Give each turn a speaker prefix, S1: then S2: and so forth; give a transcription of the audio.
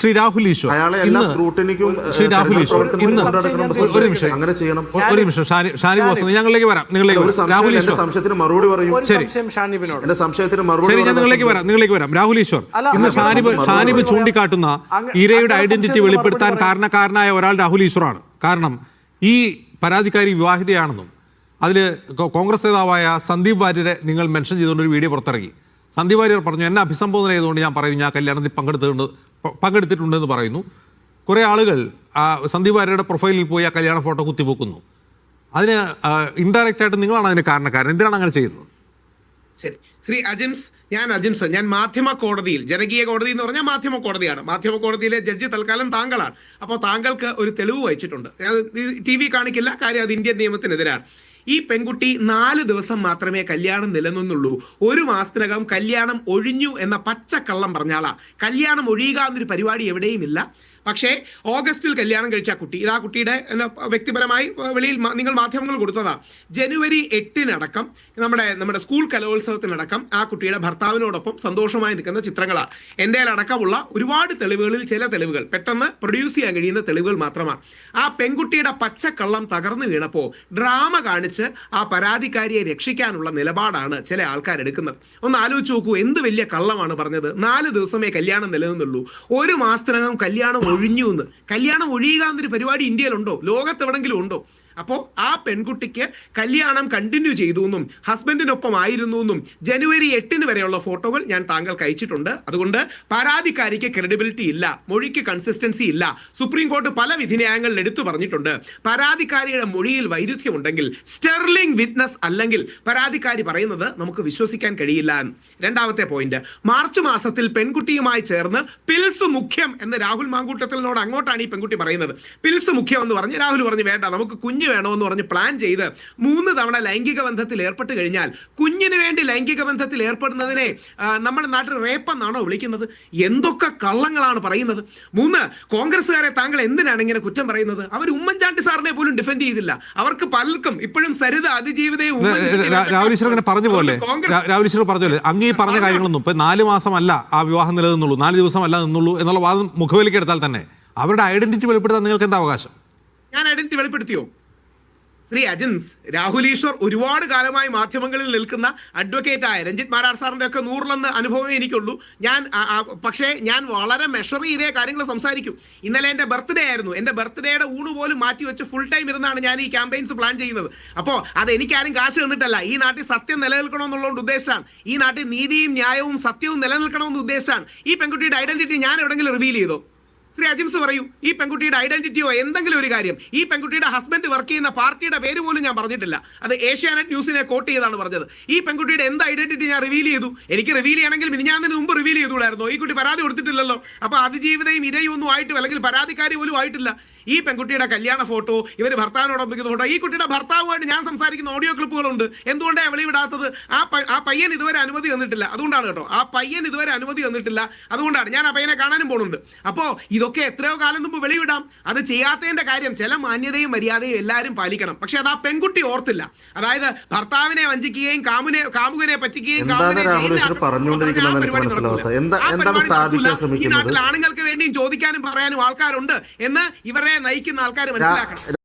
S1: ശ്രീ രാഹുൽ ഈശ്വർ
S2: അയാളെ എല്ലാ
S1: ഇന്ന് ശ്രീ രാഹുൽ ഈശ്വർ ഇന്ന് ഒരു നിമിഷം
S2: അങ്ങനെ ചെയ്യണം.
S1: ഒരു നിമിഷം ഷാനി ഷാനി ബോസ് ഞങ്ങളിലേക്ക് വരാം നിങ്ങളിലേക്ക് രാഹുൽ ഈശ്വർ.
S2: സംശയത്തിന് മറുപടി പറയും.
S3: ശരി.
S2: എന്റെ സംശയത്തിന് മറുപടി
S1: ശരി ഞാൻ നിങ്ങളിലേക്ക് വരാം നിങ്ങളിലേക്ക് വരാം. രാഹുൽ ഈശ്വർ ഇന്ന് ഷാനിബ് ഷാനിബ് ചൂണ്ടിക്കാട്ടുന്ന ഇരയുടെ ഐഡന്റിറ്റി വെളിപ്പെടുത്താൻ കാരണക്കാരനായ ഒരാൾ രാഹുൽ ഈശ്വറാണ്. കാരണം ഈ പരാതിക്കാരി വിവാഹിതയാണെന്നും അതിൽ കോൺഗ്രസ് നേതാവായ സന്ദീപ് വാര്യരെ നിങ്ങൾ മെൻഷൻ ചെയ്തുകൊണ്ട് ഒരു വീഡിയോ പുറത്തിറങ്ങി. സന്ദീപ് വാര്യർ പറഞ്ഞു എന്നെ അഭിസംബോധന ചെയ്തുകൊണ്ട് ഞാൻ പറയുന്നു ഞാൻ കല്യാണത്തിൽ പങ്കെടുത്തിട്ടുണ്ട് പ- പങ്കെടുത്തിട്ടുണ്ടെന്ന് പറയുന്നു. കുറേ ആളുകൾ സന്ദീപ് വാര്യയുടെ പ്രൊഫൈലിൽ പോയി ആ കല്യാണ ഫോട്ടോ കുത്തിപ്പോക്കുന്നു അതിന് ഇൻഡയറക്റ്റ് ആയിട്ട് നിങ്ങളാണ് അതിന് കാരണക്കാരൻ. എന്തിനാണ് അങ്ങനെ ചെയ്യുന്നത്?
S4: ശരി. ശ്രീ അജിംസ് ഞാൻ അജിംസ്. ഞാൻ മാധ്യമ കോടതിയിൽ ജനകീയ കോടതി എന്ന് പറഞ്ഞാൽ മാധ്യമ കോടതിയാണ്. മാധ്യമ കോടതിയിലെ ജഡ്ജി തൽക്കാലം താങ്കളാണ്. അപ്പോൾ താങ്കൾക്ക് ഒരു തെളിവ് വഹിച്ചിട്ടുണ്ട്. ടി വി കാണിക്കില്ല. കാര്യം അത് ഇന്ത്യൻ നിയമത്തിനെതിരാണ്. ഈ പെൺകുട്ടി നാല് ദിവസം മാത്രമേ കല്യാണം നിലനിന്നുള്ളൂ. ഒരു മാസത്തിനകം കല്യാണം ഒഴിഞ്ഞു എന്ന പച്ചക്കള്ളം പറഞ്ഞാളാ കല്യാണം ഒഴിയുക എന്നൊരു പരിപാടി എവിടെയും ഇല്ല. പക്ഷേ ഓഗസ്റ്റിൽ കല്യാണം കഴിച്ച കുട്ടി ഇത് ആ കുട്ടിയുടെ വ്യക്തിപരമായി വെളിയിൽ നിങ്ങൾ മാധ്യമങ്ങൾ കൊടുത്തതാ. ജനുവരി എട്ടിനടക്കം നമ്മുടെ നമ്മുടെ സ്കൂൾ കലോത്സവത്തിനടക്കം ആ കുട്ടിയുടെ ഭർത്താവിനോടൊപ്പം സന്തോഷമായി നിൽക്കുന്ന ചിത്രങ്ങളാണ് എന്റെ അടക്കമുള്ള ഒരുപാട് തെളിവുകളിൽ ചില തെളിവുകൾ പെട്ടെന്ന് പ്രൊഡ്യൂസ് ചെയ്യാൻ കഴിയുന്ന തെളിവുകൾ മാത്രമാണ് ആ പെൺകുട്ടിയുടെ പച്ചക്കള്ളം തകർന്നു വീണപ്പോൾ ഡ്രാമ കാണിച്ച് ആ പരാതിക്കാരിയെ രക്ഷിക്കാനുള്ള നിലപാടാണ് ചില ആൾക്കാർ എടുക്കുന്നത്. ഒന്ന് ആലോചിച്ച് നോക്കൂ എന്ത് വലിയ കള്ളമാണ് പറഞ്ഞത്? നാല് ദിവസമേ കല്യാണം നിലനിന്നുള്ളൂ. ഒരു മാസത്തിനകം കല്യാണം ഒഴിഞ്ഞു എന്ന്. കല്യാണം ഒഴിയുക എന്നൊരു പരിപാടി ഇന്ത്യയിലുണ്ടോ? ലോകത്ത് എവിടെങ്കിലും ഉണ്ടോ? അപ്പോൾ ആ പെൺകുട്ടിക്ക് കല്യാണം കണ്ടിന്യൂ ചെയ്തു എന്നും ഹസ്ബൻഡിനൊപ്പം ആയിരുന്നു എന്നും ജനുവരി എട്ടിന് വരെയുള്ള ഫോട്ടോകൾ ഞാൻ താങ്കൾക്ക് അയച്ചിട്ടുണ്ട് അതുകൊണ്ട് പരാതിക്കാരിക്ക് ക്രെഡിബിലിറ്റി ഇല്ല മൊഴിക്ക് കൺസിസ്റ്റൻസി ഇല്ല. സുപ്രീം കോർട്ട് പല വിധിന്യായങ്ങളിൽ എടുത്തു പറഞ്ഞിട്ടുണ്ട്. പരാതിക്കാരിയുടെ മൊഴിയിൽ വൈരുദ്ധ്യമുണ്ടെങ്കിൽ സ്റ്റെർലിംഗ് വിറ്റ്നസ് അല്ലെങ്കിൽ പരാതിക്കാരി പറയുന്നത് നമുക്ക് വിശ്വസിക്കാൻ കഴിയില്ല. രണ്ടാമത്തെ പോയിന്റ് മാർച്ച് മാസത്തിൽ പെൺകുട്ടിയുമായി ചേർന്ന് പിൽസ് മുഖ്യം എന്ന് രാഹുൽ മാങ്കൂട്ടത്തിനോട് അങ്ങോട്ടാണ് ഈ പെൺകുട്ടി പറയുന്നത്. പിൽസ് മുഖ്യം എന്ന് പറഞ്ഞ് രാഹുൽ പറഞ്ഞു വേണ്ട നമുക്ക് കുഞ്ഞ് വേണമെന്ന് പറഞ്ഞ് പ്ലാൻ ചെയ്ത് മൂന്ന് തവണ ലൈംഗിക ബന്ധത്തിൽ ഏർപ്പെട്ട് കഴിഞ്ഞാൽ കുഞ്ഞിന് വേണ്ടി ലൈംഗിക ബന്ധത്തിൽ ഏർപ്പെടുന്നതിനെ നമ്മുടെ നാട്ടിൽ റേപ്പെന്നാണോ വിളിക്കുന്നത്? എന്തൊക്കെ കള്ളങ്ങളാണ് പറയുന്നത്? മൂന്ന് കോൺഗ്രസ്സുകാരെ താങ്കൾ എന്തിനാണ് ഇങ്ങനെ കുറ്റം പറയുന്നത്? അവർ ഉമ്മൻചാണ്ടി സാറിനെ പോലും ഡിഫെൻഡ് ചെയ്തില്ല. അവർക്ക് പലർക്കും ഇപ്പോഴും സരിത അതിജീവിതയും
S1: രാഹുൽ ഈശ്വർ അങ്ങനെ പറഞ്ഞു പോലെ രാഹുൽ ഈശ്വർ പറഞ്ഞു പോലെ അങ്ങ് ഈ പറഞ്ഞ കാര്യങ്ങളൊന്നും ഇപ്പൊ നാല് മാസമല്ല ആ വിവാഹം നിലനിന്നുള്ളൂ നാല് ദിവസമല്ല നിന്നുള്ളൂ എന്നുള്ള വാദം മുഖവിലേക്ക് എടുത്താൽ തന്നെ അവരുടെ ഐഡന്റിറ്റി വെളിപ്പെടുത്താൻ നിങ്ങൾക്ക് എന്താ അവകാശം?
S4: ഞാൻ ഐഡന്റിറ്റി വെളിപ്പെടുത്തിയോ? ശ്രീ അജിൻസ് രാഹുൽ ഈശ്വർ ഒരുപാട് കാലമായി മാധ്യമങ്ങളിൽ നിൽക്കുന്ന അഡ്വക്കേറ്റ് ആയ രഞ്ജിത് മാരാർ സാറിന്റെ ഒക്കെ നൂറിലൊന്ന് അനുഭവമേ എനിക്കുള്ളൂ. ഞാൻ പക്ഷേ ഞാൻ വളരെ മെഷർ ചെയ്തേ കാര്യങ്ങൾ സംസാരിക്കും. ഇന്നലെ എന്റെ ബർത്ത്ഡേ ആയിരുന്നു. എന്റെ ബർത്ത്ഡേയുടെ ഊണ് പോലും മാറ്റി വെച്ച് ഫുൾ ടൈം ഇരുന്നാണ് ഞാൻ ഈ ക്യാമ്പയിൻസ് പ്ലാൻ ചെയ്യുന്നത്. അപ്പോൾ അത് എനിക്കാരും കാശ് തന്നിട്ടല്ല. ഈ നാട്ടിൽ സത്യം നിലനിൽക്കണമെന്നുള്ളതുകൊണ്ട് ഉദ്ദേശമാണ് ഈ നാട്ടിൽ നീതിയും ന്യായവും സത്യവും നിലനിൽക്കണമെന്ന് ഉദ്ദേശമാണ് ഈ പെൺകുട്ടിയുടെ ഐഡന്റിറ്റി ഞാൻ എവിടെങ്കിലും റിവീൽ ചെയ്തോ? ശ്രീ അജിംസ് പറയൂ ഈ പെൺകുട്ടിയുടെ ഐഡന്റിറ്റിയോ എന്തെങ്കിലും ഒരു കാര്യം. ഈ പെൺകുട്ടിയുടെ ഹസ്ബൻഡ് വർക്ക് ചെയ്യുന്ന പാർട്ടിയുടെ പേര് പോലും ഞാൻ പറഞ്ഞിട്ടില്ല. അത് ഏഷ്യാനെറ്റ് ന്യൂസിനെ കോട്ട് ചെയ്താണ് പറഞ്ഞത്. ഈ പെൺകുട്ടിയുടെ എന്ത് ഐഡന്റിറ്റി ഞാൻ റിവീൽ ചെയ്തു? എനിക്ക് റിവീൽ ചെയ്യണമെങ്കിൽ മിനിഞ്ഞാന്നിന് മുമ്പ് റിവീൽ ചെയ്തുകൂടായിരുന്നു? ഈ കുട്ടി പരാതി കൊടുത്തിട്ടില്ലല്ലോ. അപ്പൊ അതിജീവിതയും ഇരയും ഒന്നും ആയിട്ടും അല്ലെങ്കിൽ പരാതിക്കാരി പോലും ആയിട്ടില്ല. ഈ പെൺകുട്ടിയുടെ കല്യാണ ഫോട്ടോ ഇവർ ഭർത്താവിനോടൊപ്പം നിൽക്കുന്ന ഫോട്ടോ ഈ കുട്ടിയുടെ ഭർത്താവുമായിട്ട് ഞാൻ സംസാരിക്കുന്ന ഓഡിയോ ക്ലിപ്പുകളുണ്ട് എന്തുകൊണ്ടാണ് വെളിവിടാത്തത് ആ ആ പയ്യൻ ഇതുവരെ അനുമതി തന്നിട്ടില്ല. അതുകൊണ്ടാണ് കേട്ടോ. ആ പയ്യൻ ഇതുവരെ അനുമതി തന്നിട്ടില്ല. അതുകൊണ്ടാണ്. ഞാൻ ആ പയ്യനെ കാണാനും പോകുന്നുണ്ട്. അപ്പോൾ ഇതൊക്കെ എത്രയോ കാലം മുമ്പ് വെളിവിടാം അത് ചെയ്യാത്തതിന്റെ കാര്യം ചില മാന്യതയും മര്യാദയും എല്ലാവരും പാലിക്കണം. പക്ഷെ അത് ആ പെൺകുട്ടി ഓർത്തില്ല. അതായത് ഭർത്താവിനെ വഞ്ചിക്കുകയും കാമുനെ കാമുകനെ പറ്റിക്കുകയും ഈ? നാട്ടിൽ ആണുങ്ങൾക്ക് വേണ്ടിയും ചോദിക്കാനും പറയാനും ആൾക്കാരുണ്ട് എന്ന് ഇവരെ നയിക്കുന്ന ആൾക്കാർ മനസ്സിലാക്കണം.